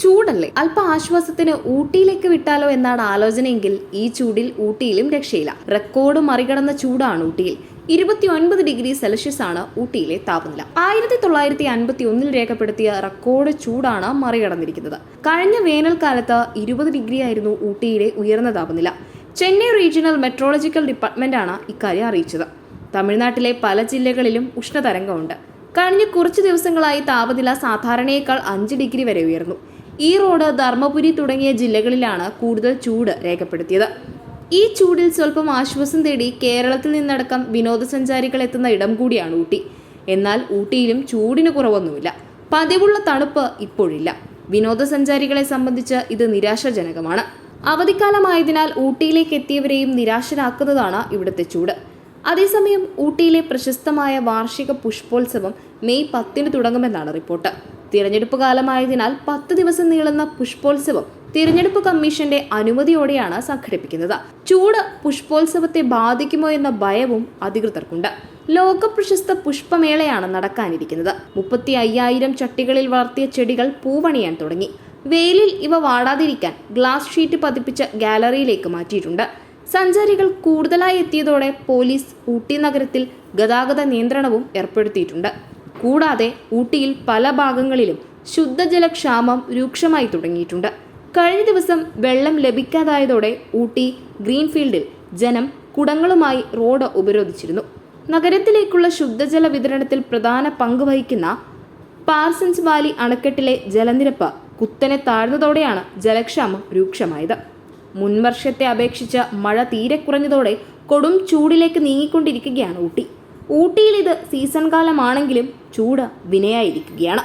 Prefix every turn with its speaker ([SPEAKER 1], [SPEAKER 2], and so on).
[SPEAKER 1] ചൂടല്ലേ? അല്പ ആശ്വാസത്തിന് ഊട്ടിയിലേക്ക് വിട്ടാലോ എന്നാണ് ആലോചനയെങ്കിൽ ഈ ചൂടിൽ ഊട്ടിയിലും രക്ഷയില്ല. റെക്കോർഡ് മറികടന്ന ചൂടാണ് ഊട്ടിയിൽ. ഇരുപത്തി ഒൻപത് ഡിഗ്രി സെൽഷ്യസ് ആണ് ഊട്ടിയിലെ താപനില. ആയിരത്തി തൊള്ളായിരത്തി അൻപത്തി ഒന്നിൽ രേഖപ്പെടുത്തിയ റെക്കോർഡ് ചൂടാണ് മറികടന്നിരിക്കുന്നത്. കഴിഞ്ഞ വേനൽക്കാലത്ത് ഇരുപത് ഡിഗ്രി ആയിരുന്നു ഊട്ടിയിലെ ഉയർന്ന താപനില. ചെന്നൈ റീജിയണൽ മെട്രോളജിക്കൽ ഡിപ്പാർട്ട്മെന്റ് ആണ് ഇക്കാര്യം അറിയിച്ചത്. തമിഴ്നാട്ടിലെ പല ജില്ലകളിലും ഉഷ്ണതരംഗമുണ്ട്. കഴിഞ്ഞ കുറച്ച് ദിവസങ്ങളായി താപനില സാധാരണയേക്കാൾ അഞ്ച് ഡിഗ്രി വരെ ഉയർന്നു. ഈറോഡ് ധർമ്മപുരി തുടങ്ങിയ ജില്ലകളിലാണ് കൂടുതൽ ചൂട് രേഖപ്പെടുത്തിയത്. ഈ ചൂടിൽ സ്വല്പം ആശ്വാസം തേടി കേരളത്തിൽ നിന്നടക്കം വിനോദസഞ്ചാരികൾ എത്തുന്ന ഇടം കൂടിയാണ് ഊട്ടി. എന്നാൽ ഊട്ടിയിലും ചൂടിന് കുറവൊന്നുമില്ല. പതിവുള്ള തണുപ്പ് ഇപ്പോഴില്ല. വിനോദസഞ്ചാരികളെ സംബന്ധിച്ച് ഇത് നിരാശാജനകമാണ്. അവധിക്കാലമായതിനാൽ ഊട്ടിയിലേക്ക് എത്തിയവരെയും നിരാശരാക്കുന്നതാണ് ഇവിടുത്തെ ചൂട്. അതേസമയം ഊട്ടിയിലെ പ്രശസ്തമായ വാർഷിക പുഷ്പോത്സവം മെയ് പത്തിന് തുടങ്ങുമെന്നാണ് റിപ്പോർട്ട്. തിരഞ്ഞെടുപ്പ് കാലമായതിനാൽ പത്ത് ദിവസം നീളുന്ന പുഷ്പോത്സവം തിരഞ്ഞെടുപ്പ് കമ്മീഷന്റെ അനുമതിയോടെയാണ് സംഘടിപ്പിക്കുന്നത്. ചൂട് പുഷ്പോത്സവത്തെ ബാധിക്കുമോ എന്ന ഭയവും അധികൃതർക്കുണ്ട്. ലോക പ്രശസ്ത പുഷ്പമേളയാണ് നടക്കാനിരിക്കുന്നത്. മുപ്പത്തി അയ്യായിരം ചട്ടികളിൽ വളർത്തിയ ചെടികൾ പൂവണിയാൻ തുടങ്ങി. വെയിലിൽ ഇവ വാടാതിരിക്കാൻ ഗ്ലാസ് ഷീറ്റ് പതിപ്പിച്ച ഗാലറിയിലേക്ക് മാറ്റിയിട്ടുണ്ട്. സഞ്ചാരികൾ കൂടുതലായി എത്തിയതോടെ പോലീസ് ഊട്ടി നഗരത്തിൽ ഗതാഗത നിയന്ത്രണവും ഏർപ്പെടുത്തിയിട്ടുണ്ട്. കൂടാതെ ഊട്ടിയിൽ പല ഭാഗങ്ങളിലും ശുദ്ധജലക്ഷാമം രൂക്ഷമായി തുടങ്ങിയിട്ടുണ്ട്. കഴിഞ്ഞ ദിവസം വെള്ളം ലഭിക്കാതായതോടെ ഊട്ടി ഗ്രീൻഫീൽഡിൽ ജനം കുടങ്ങളുമായി റോഡ് ഉപരോധിച്ചിരുന്നു. നഗരത്തിലേക്കുള്ള ശുദ്ധജല വിതരണത്തിൽ പ്രധാന പങ്ക് വഹിക്കുന്ന പാർസൻസ് വാലി അണക്കെട്ടിലെ ജലനിരപ്പ് കുത്തനെ താഴ്ന്നതോടെയാണ് ജലക്ഷാമം രൂക്ഷമായത്. മുൻവർഷത്തെ അപേക്ഷിച്ച് മഴ തീരെ കുറഞ്ഞതോടെ കൊടും ചൂടിലേക്ക് നീങ്ങിക്കൊണ്ടിരിക്കുകയാണ് ഊട്ടി. ഊട്ടിയിൽ ഇത് സീസൺ കാലമാണെങ്കിലും ചൂട് വിനയായിരിക്കുകയാണ്.